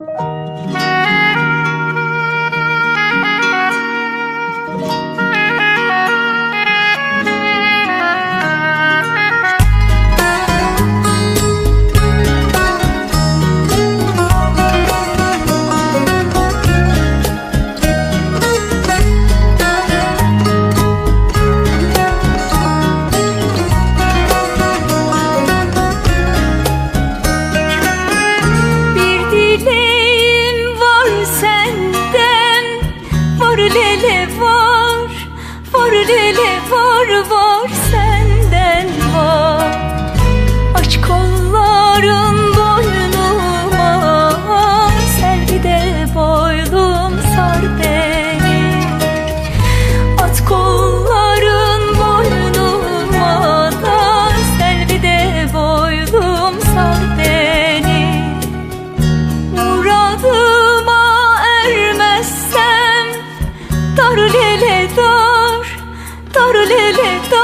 嗯。lele var Var lele var var dar lele dar, dar lele dar.